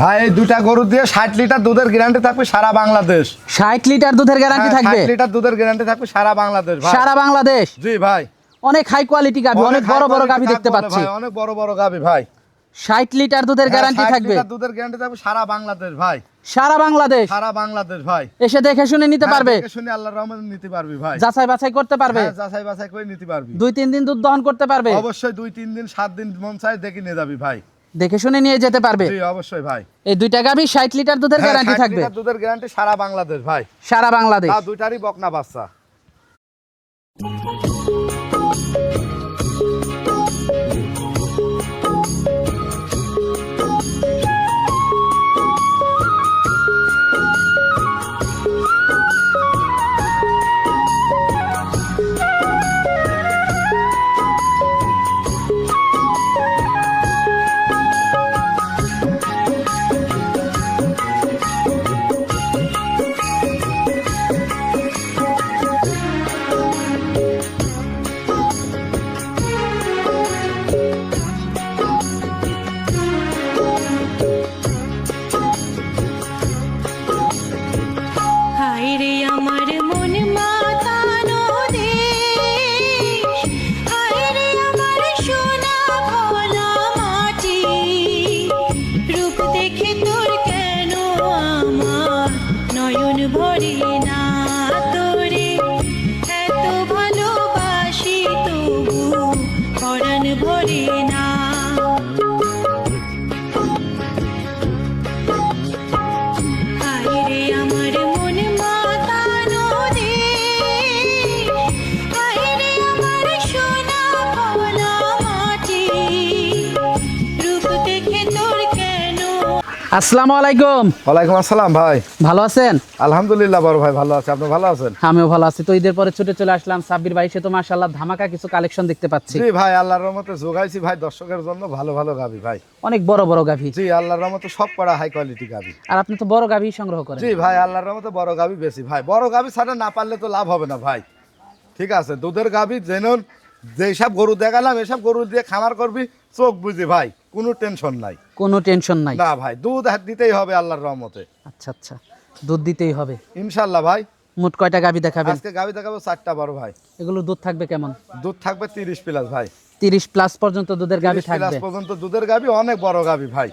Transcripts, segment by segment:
ভাই এই দুটা গরু দিয়ে ষাট লিটার দুধের গ্যারান্টি থাকবে সারা বাংলাদেশ। ষাট লিটার দুধের গ্যারান্টি থাকবে? 60 লিটার দুধের গ্যারান্টি থাকবে সারা বাংলাদেশ ভাই। সারা বাংলাদেশ? জি ভাই। অনেক হাই কোয়ালিটি গাভি অনেক বড় বড় গাভি দেখতে পাচ্ছি। অনেক বড় বড় ভাই। ষাট লিটার দুধের গ্যারান্টি থাকবে। দুধের গ্যারান্টি থাকবে সারা বাংলাদেশ ভাই। সারা বাংলাদেশ? সারা বাংলাদেশ ভাই। এসে দেখে শুনে নিতে হ্যাঁ, পারবে? দেখে শুনে আল্লাহর রহমতে নিতে পারবি ভাই। যাচাই বাছাই করতে পারবে? হ্যাঁ, যাচাই বাছাই করে নিতে পারবি। দুই তিন দিন দুধ দহন করতে পারবে? অবশ্যই দুই তিন দিন সাত দিন মন চাই দেখে নিয়ে যাবি ভাই। দেখে শুনে নিয়ে যেতে পারবে। জি অবশ্যই ভাই। এই দুইটা গাভি ষাট লিটার দুধের গ্যারান্টি 60 থাকবে। লিটার দুধের গ্যারান্টি সারা বাংলাদেশ ভাই। সারা বাংলাদেশ। আর দুইটারই বকনা বাচ্চা। আসসালামু আলাইকুম। ওয়ালাইকুম আসসালাম ভাই। ভালো আছেন? আলহামদুলিল্লাহ বড় ভাই ভালো আছে। আপনি ভালো আছেন? আমিও ভালো আছি। তো ঈদের পরে ছুটে চলে আসলাম সাব্বির বাইশে তো মাশাল্লাহ ধামাকা কিছু কালেকশন দেখতে পাচ্ছি। জি ভাই আল্লাহর রহমতে যোগাইছি ভাই। দর্শকের জন্য ভালো ভালো গাবি ভাই। অনেক বড় বড় গাভি জি আল্লাহর রহমতে সব করা হাই কোয়ালিটি গাবি। আর আপনি তো বড় গাভি সংগ্রহ করেন। জি ভাই আল্লাহর রহমতে বড় গাবি বেশি ভাই। বড় গাবি ছাড়া না পারলে তো লাভ হবে না ভাই। ঠিক আছে দুধের গাবি জেনুন যেসব গরু দেখালাম এসব গরু দিয়ে খামার করবি চোখ বুঝি ভাই। কোনো টেনশন নাই। কোনো টেনশন নাই? না ভাই দুধ হাত দিতেই হবে আল্লাহর রহমতে। আচ্ছা আচ্ছা। দুধ দিতেই হবে। ইনশাল্লাহ ভাই। মোট কয়টা গাভি দেখাবেন? আজকে গাবি দেখাবো চারটা বড় ভাই। এগুলো দুধ থাকবে কেমন? দুধ থাকবে তিরিশ প্লাস ভাই। তিরিশ প্লাস পর্যন্ত দুধের গাভি 30 প্লাস পর্যন্ত দুধের গাবি অনেক বড় গাবি ভাই।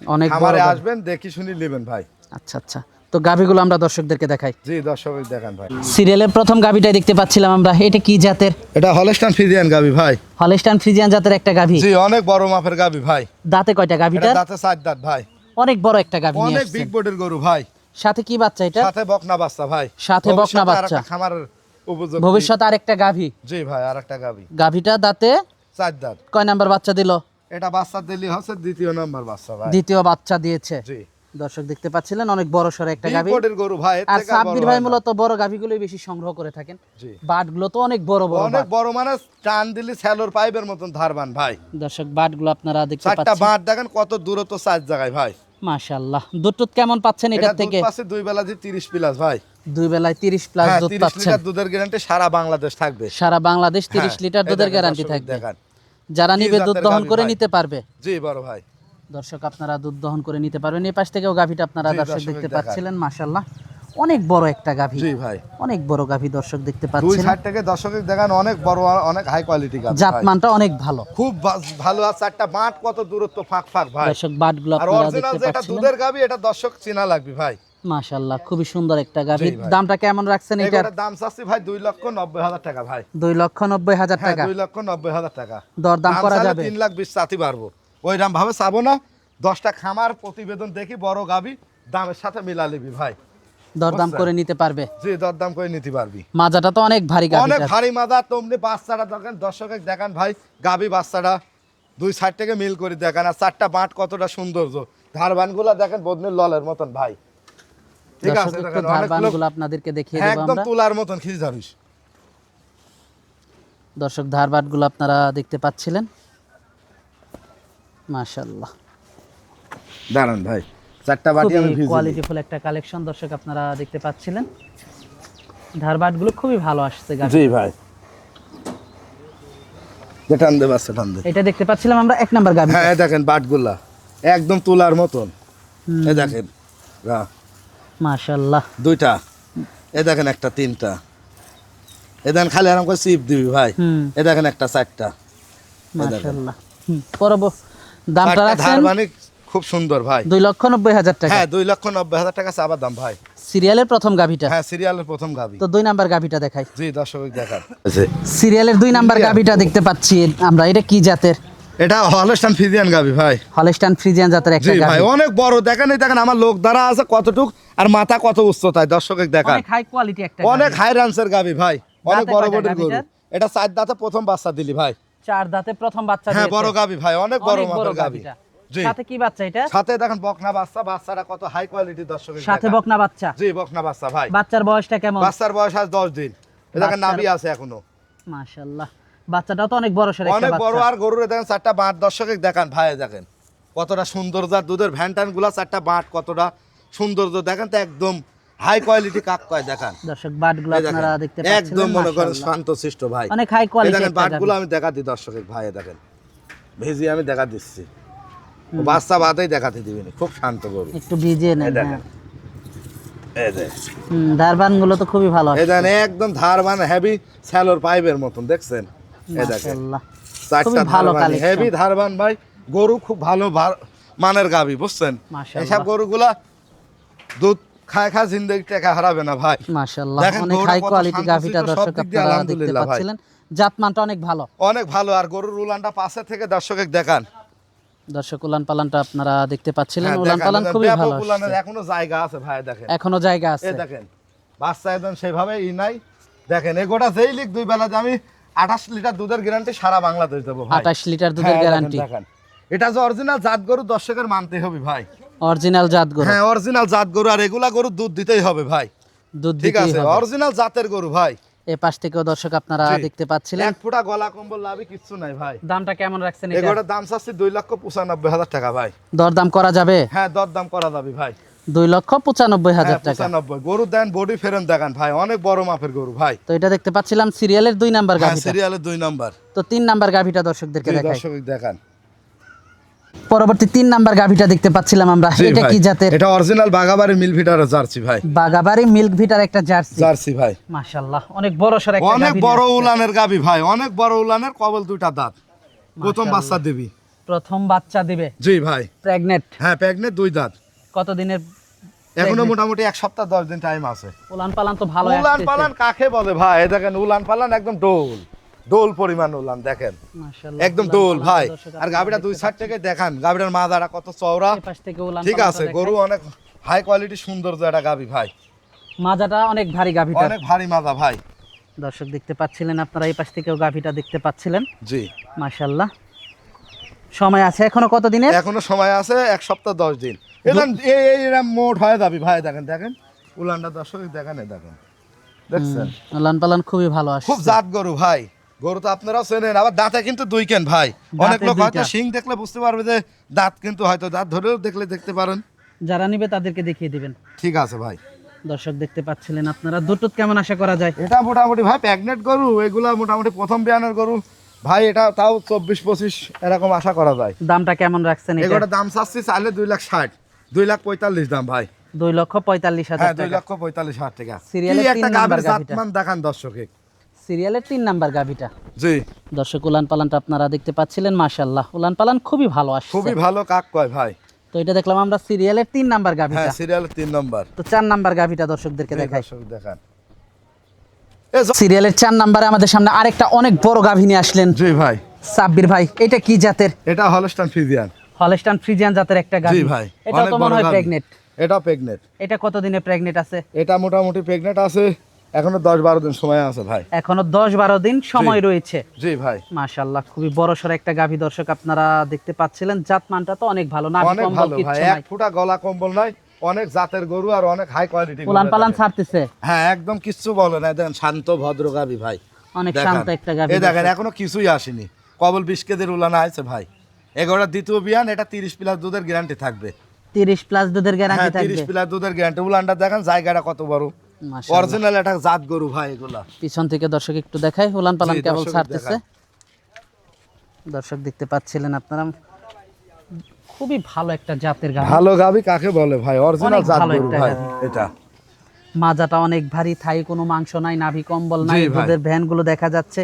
অনেক বড় আসবেন দেখি শুনি নেবেন ভাই। আচ্ছা আচ্ছা। তো গাভিগুলো আমরা দর্শকদেরকে দেখাই। জি দর্শক দেখান ভাই। সিরিয়ালের প্রথম গাভিটাই দেখতে পাচ্ছিলাম আমরা। এটা কি জাতের? এটা হলস্টান ফিজিয়ান গাবি ভাই। হলিস্টান ফ্রিজিয়ান জাতের একটা গাভি। জি অনেক বড় মাপের গাবি ভাই। দাঁতে কয়টা এটা দাঁতে চার দাঁত ভাই। অনেক বড় একটা গাভি অনেক বিগ বডির গরু ভাই। সাথে কি বাচ্চা এটা? সাথে বকনা বাচ্চা ভাই। সাথে বকনা বাচ্চা। খামারের উপযোগী। ভবিষ্যতে আরেকটা গাভি। জি ভাই আরেকটা গাবি গাভিটা দাঁতে? চার দাঁত। কয় নাম্বার বাচ্চা দিল? এটা বাচ্চা দিলি হচ্ছে দ্বিতীয় নম্বর বাচ্চা ভাই। দ্বিতীয় বাচ্চা দিয়েছে। জি। দর্শক দেখতে পাচ্ছিলেন অনেক বড় সড়ো একটা গাভি। গরু ভাই আর সাব্বির ভাই মূলত বড় গাভিগুলোই বেশি সংগ্রহ করে থাকেন। বাটগুলো তো অনেক বড় বড় অনেক বড় মানে টান দিলি স্যালোর পাইপের মতন ধারবান ভাই। দর্শক বাটগুলো আপনারা দেখতে চারটা পাচ্ছেন। বাঁট দেখেন কত দূরত্ব চার জায়গায় ভাই। মাশাআল্লাহ। দুধ কেমন পাচ্ছেন এটা থেকে? পাচ্ছে দুই বেলা দিয়ে তিরিশ প্লাস ভাই। দুই বেলায় তিরিশ প্লাস হ্যাঁ দুধ পাচ্ছেন। লিটার দুধের গ্যারান্টি সারা বাংলাদেশ থাকবে। সারা বাংলাদেশ তিরিশ হ্যাঁ, লিটার দুধের গ্যারান্টি থাকবে। দেখান। যারা নিবে দুধ দহন করে নিতে পারবে। জি বড় ভাই। দর্শক আপনারা দুধ দহন করে নিতে পারবেন। এই পাশ থেকেও গাভিটা আপনারা দর্শক দেখতে পাচ্ছিলেন মাশাআল্লাহ। অনেক বড় একটা গাভি। জি ভাই। অনেক বড় গাভি দর্শক দেখতে দুই পাচ্ছেন। সাইড থেকে দর্শকের দেখান অনেক বড় অনেক হাই কোয়ালিটি গাছ জাতমানটা অনেক ভালো। খুব ভালো আছে একটা বাঁট কত দূরত্ব ফাঁক ফাঁক ভাই। দর্শক বাটগুলো আপনারা দেখতে যেটা পাচ্ছিলেন। দুধের গাভী এটা দর্শক চেনা লাগবে ভাই। মাশাআল্লাহ খুবই সুন্দর একটা গাভি। দামটা কেমন রাখছেন এটার দাম চাচ্ছি ভাই দুই লক্ষ নব্বই হাজার টাকা ভাই। দুই লক্ষ নব্বই হাজার হ্যাঁ টাকা। দুই লক্ষ নব্বই হাজার টাকা। দরদাম করা যাবে। তিন লাখ বিশ চাতি পারব ওইরাম ভাবে চাবো না। দশটা খামার প্রতিবেদন দেখি বড় গাবি দামের সাথে মিলা নিবি ভাই। দরদাম করে নিতে পারবে। জি দরদাম করে নিতে পারবি। মাজাটা তো অনেক ভারী গাবি অনেক ভারী মাদা তোমনি বাচ্চাটা দেখেন দর্শকের দেখান ভাই গাবি বাচ্চাটা। দুই সাইড থেকে মিল করে দেখান আর চারটা বাঁট কতটা সৌন্দর্য। ধারবানগুলা দেখেন বদনের ললের মতন ভাই। ঠিক আছে দর্শক একটু দেখেন অনেক ধারবান লোকগুলো আপনাদেরকে দেখিয়ে দেবো একদম আমরা। তুলার মতন খিচ ধরিস দর্শক ধারবাটগুলো আপনারা দেখতে পাচ্ছিলেন। মাশাআল্লাহ। দাঁড়ান ভাই চারটা বাটি আমি খুবই ভিজিয়ে কোয়ালিটিফুল একটা কালেকশন দর্শক আপনারা দেখতে পাচ্ছিলেন। খুবই ভালো আসছে জি ভাই। যে টান দে বাচ্চা টান দে এটা দেখতে পাচ্ছিলাম আমরা এক নাম্বার হ্যাঁ দেখেন বাটগুলা একদম তুলার মতন। এ দেখেন গা, মাশাল্লাহ দুইটা এ দেখেন একটা তিনটা। এ দেখেন খালি আরাম করে চিপ দিবি ভাই। এ দেখেন একটা চারটা। পরব দামটা রাখছেন? মানে খুব সুন্দর ভাই। দুই লক্ষ নব্বই হাজার টাকা। হ্যাঁ দুই লক্ষ নব্বই হাজার টাকা চাবার দাম ভাই। সিরিয়ালের প্রথম গাভিটা? হ্যাঁ সিরিয়ালের প্রথম গাবি তো দুই নাম্বার গাভিটা দেখাই। জি দর্শক দেখান। সিরিয়ালের দুই নাম্বার গাভিটা দেখতে পাচ্ছি আমরা। এটা কি জাতের? এটা হলস্টান ফিজিয়ান গাবি ভাই। হলস্টান ফ্রিজিয়ান জাতের একটা জি ভাই অনেক বড়। দেখেন এই দেখেন আমার লোক দ্বারা আছে কতটুক আর মাথা কত উচ্চতায় দর্শক দেখান। অনেক হাই কোয়ালিটি একটা অনেক গাভী। হাই রান্সের গাবি ভাই। অনেক বড় বড় গরু। এটা? চার দাঁতে প্রথম বাচ্চা দিলি ভাই। চার দাঁতে প্রথম বাচ্চা হ্যাঁ বড় গাবি ভাই অনেক বড় বড় গাবি সাথে কি বাচ্চা এটা? সাথে দেখেন বকনা বাচ্চা বাচ্চাটা কত হাই কোয়ালিটি দর্শক সাথে বকনা বাচ্চা? জি বকনা বাচ্চা ভাই। বাচ্চার বয়সটা কেমন? বাচ্চার বয়স আজ দশ দিন। দেখেন নাভি আছে এখনও। মাশাআল্লাহ। বাচ্চাটাও তো অনেক বড় সর অনেক বড় আর গরুর দেখেন চারটা বাঁট দর্শকে দেখান ভাই দেখেন। কতটা সুন্দর যার দুধের ভ্যান ট্যানগুলা চারটা বাঁট কতটা সৌন্দর্য। দেখেন তো একদম হাই কোয়ালিটি কাক কয়? দেখান। দর্শক বাটগুলো আপনারা দেখতে পাচ্ছেন একদম মনে করেন শান্ত ভাই। অনেক হাই কোয়ালিটি দেখেন বাটগুলো আমি দেখা দিই দর্শকের ভাই দেখেন। ভেজি আমি দেখা দিচ্ছি বাচ্চা বাদেই দেখাতে দিবেনি খুব শান্ত গরু। একটু নেন দেখেন। গুলো তো খুবই ভালো এই দেখেন একদম ধার মানে হেভি স্যালোর পাইপের মতন দেখছেন? এই দেখেন। চারটা ভালো ধারবান হেভি ধারবান ভাই গরু খুব ভালো মানের গাবি বুঝছেন। এসব গরুগুলা দুধ খায় জিন্দগি টাকা হারাবে না ভাই। মাশাআল্লাহ অনেক হাই কোয়ালিটি গাভিটা দর্শক আপনারা দেখতে পাচ্ছিলেন। জাতমানটা অনেক ভালো। অনেক ভালো আর গরুর উলানটা পাশে থেকে দেখান। দর্শক উলান পালানটা আপনারা দেখতে পাচ্ছিলেন। হ্যাঁ, উলান পালান খুবই ভালো উলানের এখনও জায়গা আছে ভাই দেখেন। এখনও জায়গা আছে। দেখেন বাচ্চা একদম সেভাবে ই নাই। দেখেন এই গোটা যেই লিখ দুই বেলা আমি আঠাশ লিটার দুধের গ্যারান্টি সারা বাংলাদেশ দেবো ভাই। 28 লিটার দুধের গ্যারান্টি এটা যে অরিজিনাল জাত গরু দর্শকের মানতে হবে ভাই। অরিজিনাল জাত গরু। হ্যাঁ অরিজিনাল জাত গরু আর এগুলা গরু দুধ দিতেই হবে ভাই। দুধ ঠিক আছে অরিজিনাল জাতের গরু ভাই। এই পাশ থেকেও দর্শক আপনারা দেখতে পাচ্ছিলেন। এক ফুটা গলা কম্বল লাভই কিচ্ছু নাই ভাই। দামটা কেমন রাখছেন এটা? এগুলোর দাম চাচ্ছি দুই লক্ষ পঁচানব্বই হাজার টাকা ভাই। দরদাম করা যাবে? হ্যাঁ দর দাম করা যাবে ভাই। দুই লক্ষ পঁচানব্বই হ্যাঁ হাজার টাকা। পঁচানব্বই। গরু দেন বডি ফেরেন দেখান ভাই অনেক বড় মাপের গরু ভাই। তো এটা দেখতে পাচ্ছিলাম সিরিয়ালের দুই নাম্বার হ্যাঁ সিরিয়ালের দুই নাম্বার। তো তিন নাম্বার গাভিটা দর্শকদেরকে দেখাই। দর্শক দেখান। পরবর্তী তিন নাম্বার গাভিটা দেখতে পাচ্ছিলাম আমরা। এটা কি জাতের? এটা অরিজিনাল বাগাবাড়ি মিল ফিটারের জার্সি ভাই। বাগাবাড়ি মিল্ক ভিটার একটা জার্সি। জার্সি ভাই। মাশাআল্লাহ অনেক বড় সর একটা অনেক বড় উলানের গাবি ভাই অনেক বড় উলানের কবল দুইটা দাঁত। প্রথম বাচ্চা দিবি। প্রথম বাচ্চা দিবে। জি ভাই। প্রেগনেট হ্যাঁ প্যাগনে দুই দাঁত। কত দিনের এখনও মোটামুটি এক সপ্তাহ দশ দিন টাইম আছে। উলান পালান তো ভালো উলান পালান কাকে বলে ভাই? দেখেন উলান পালান একদম ডোল ডোল পরিমাণ উলান দেখেন। একদম ডোল ভাই। আর গাবিটা দুই সাইড থেকে দেখান গাবিটার মাদারা কত চওড়া। ঠিক আছে গরু অনেক হাই কোয়ালিটি সৌন্দর্য একটা গাবি ভাই। মাজাটা অনেক ভারী গাভিটা। অনেক ভারী মাজা ভাই। দর্শক দেখতে পাচ্ছিলেন আপনারা এই পাশ থেকেও গাভিটা দেখতে পাচ্ছিলেন। জি। মাশাআল্লাহ। সময় আছে এখনও কত দিনের এখনও সময় আছে এক সপ্তাহ দশ দিন। এরকম এই এই মোট হয় দাবি ভাই দেখেন দেখেন। উলানটা দর্শক দেখেন দেখেন। দেখছেন? উলান পালান খুবই ভালো আসছে। খুব জাত গরু ভাই। গরু তো আপনারাও চেনেন আবার দাঁতে কিন্তু দুই কেন ভাই? অনেক লোক হয়তো শিং দেখলে বুঝতে পারবে যে দাঁত কিন্তু হয়তো দাঁত ধরেও দেখলে দেখতে পারেন। যারা নিবে তাদেরকে দেখিয়ে দিবেন। ঠিক আছে ভাই। দর্শক দেখতে পাচ্ছিলেন আপনারা দুটোত কেমন আশা করা যায়? এটা মোটামুটি ভাই প্যাগনেট গরু এগুলা মোটামুটি প্রথম বিয়ানের গরু। ভাই এটা তাও চব্বিশ পঁচিশ এরকম আশা করা যায়। দামটা কেমন রাখছেন এগুলোর দাম চাচ্ছি চাইলে দুই লাখ ষাট দুই লাখ পঁয়তাল্লিশ দাম ভাই। দুই লক্ষ পঁয়তাল্লিশ হাজার হ্যাঁ দুই লক্ষ পঁয়তাল্লিশ হাজার টাকা। তিন একটা গাভীর জাতমান দেখান দর্শকে। সিরিয়ালের তিন নাম্বার গাভিটা। জি। দর্শক উলান পালানটা আপনারা দেখতে পাচ্ছিলেন মাশাল্লাহ উলান পালান খুবই ভালো আসছে। খুবই ভালো কাক কয় ভাই। তো এটা দেখলাম আমরা সিরিয়ালের তিন নাম্বার হ্যাঁ গাভিটা সিরিয়ালের তিন নম্বর। তো চার নাম্বার গাভিটা দর্শকদেরকে দেখাই। দর্শক দেখান। সিরিয়ালের চার নাম্বারে আমাদের সামনে আরেকটা অনেক বড় গাভী নিয়ে আসলেন। জি ভাই। সাব্বির ভাই এটা কি জাতের? এটা হলস্টান ফ্রিজিয়ান। হলস্টান ফ্রিজিয়ান জাতের একটা গাভী। জি ভাই এটা তো মনে হয়। প্রেগনেট এটা প্রেগনেট এটা কত দিনে প্রেগনেট আছে? এটা মোটামুটি প্রেগনেট আছে এখনও দশ বারো দিন সময় আছে ভাই। এখনও দশ বারো দিন সময় রয়েছে। জি ভাই। মাশাল্লাহ খুবই বড় সড় একটা গাভী দর্শক আপনারা দেখতে পাচ্ছিলেন। জাত মানটা তো অনেক ভালো না অনেক ভালো ভাই। এক ফুটা গলা কম্বল নাই অনেক জাতের গরু আর অনেক হাই কোয়ালিটি উলান পালান ছাড়তেছে? হ্যাঁ একদম কিচ্ছু বলে না। দেখেন শান্ত ভদ্র গাবি ভাই। অনেক শান্ত একটা গাভী এই দেখেন এখনও কিছুই আসেনি। কবল বিশ কেজির উলানা আছে ভাই। এগারোটা দ্বিতীয় বিয়ান এটা তিরিশ প্লাস দুধের গ্যারান্টি থাকবে। তিরিশ প্লাস দুধের গ্যারান্টি তিরিশ থাকবে। প্লাস দুধের গ্যারান্টি উলানটা দেখেন জায়গাটা কত বড়। অরিজিনাল একটা জাত গরু ভাই এগুলা। পিছন থেকে দর্শক একটু দেখাই হুলান পালান কেবল ছাড়তেছে। দর্শক দেখতে পাচ্ছিলেন আপনারা। খুবই ভালো একটা জাতের গাভী। ভালো গাভী কাকে বলে ভাই? অরিজিনাল জাত গরু ভাই এটা। মাজাটা অনেক ভারী থাই কোনো মাংস নাই নাভি কম্বল নাই। দুধের ভ্যানগুলো দেখা যাচ্ছে।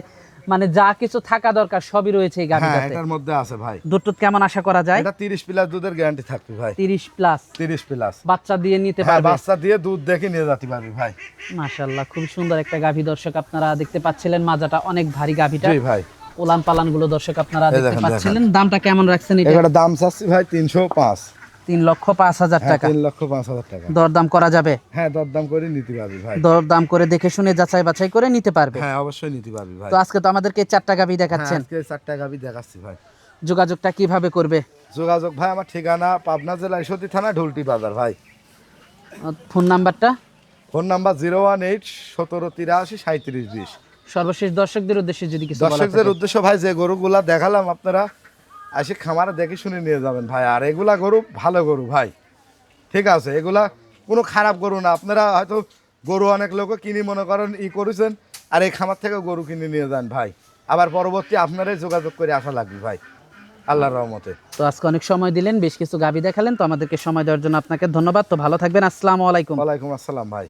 মানে যা কিছু থাকা দরকার সবই রয়েছে এই হ্যাঁ গাভিটাতে এটার মধ্যে আছে ভাই। দুধ টুধ কেমন আশা করা যায়? এটা তিরিশ প্লাস দুধের গ্যারান্টি থাকবে ভাই। তিরিশ প্লাস তিরিশ প্লাস বাচ্চা দিয়ে নিতে হ্যাঁ পারবে। বাচ্চা দিয়ে দুধ দেখে নিয়ে যেতে পারবি ভাই। মাশাল্লাহ খুব সুন্দর একটা গাভী দর্শক আপনারা দেখতে পাচ্ছিলেন। মাজাটা অনেক ভারী গাভীটা। জি ভাই। ওলান পালানগুলো দর্শক আপনারা দেখতে পাচ্ছিলেন। দামটা কেমন রাখছেন এটা? এটার দাম চাচ্ছি ভাই তিনশো পাঁচ। তিন লক্ষ পাঁচ হাজার হ্যাঁ টাকা। তিন লক্ষ পাঁচ হাজার টাকা। দরদাম করা যাবে? হ্যাঁ দরদাম করে নিতে পারবি ভাই। দরদাম করে দেখে শুনে যাচাই বাছাই করে নিতে পারবে। হ্যাঁ অবশ্যই নিতে পারবি ভাই। তো আজকে তো আমাদেরকে চারটা হ্যাঁ, দেখাচ্ছেন। আজকে চারটা গাবি দেখাচ্ছি ভাই। যোগাযোগটা কীভাবে করবে? যোগাযোগ ভাই আমার ঠিকানা পাবনা জেলা ঈশ্বরদী থানা ঢুলটি বাজার ভাই। ফোন নাম্বারটা? Phone number zero one eight সতেরো তিরাশি সাঁত্রিশ বিশ। সর্বশেষ দর্শকদের উদ্দেশ্যে যদি কিছু দর্শকদের। উদ্দেশ্য ভাই যে গরুগুলা দেখালাম আপনারা এসে খামারে দেখে শুনে নিয়ে যাবেন ভাই। আর এগুলা গরু ভালো গরু ভাই। ঠিক আছে এগুলা কোনো খারাপ গরু না। আপনারা হয়তো গরু অনেক লোক কিনে মনে করেন ই করেছেন আর এই খামার থেকে গরু কিনে নিয়ে যান ভাই। আবার পরবর্তী আপনারাই যোগাযোগ করে আসা লাগবে ভাই আল্লাহর রহমতে। তো আজকে অনেক সময় দিলেন বেশ কিছু গাভী দেখালেন তো আমাদেরকে সময় দেওয়ার জন্য আপনাকে ধন্যবাদ। তো ভালো থাকবেন আসসালামু আলাইকুম। ওয়ালাইকুম আসসালাম ভাই।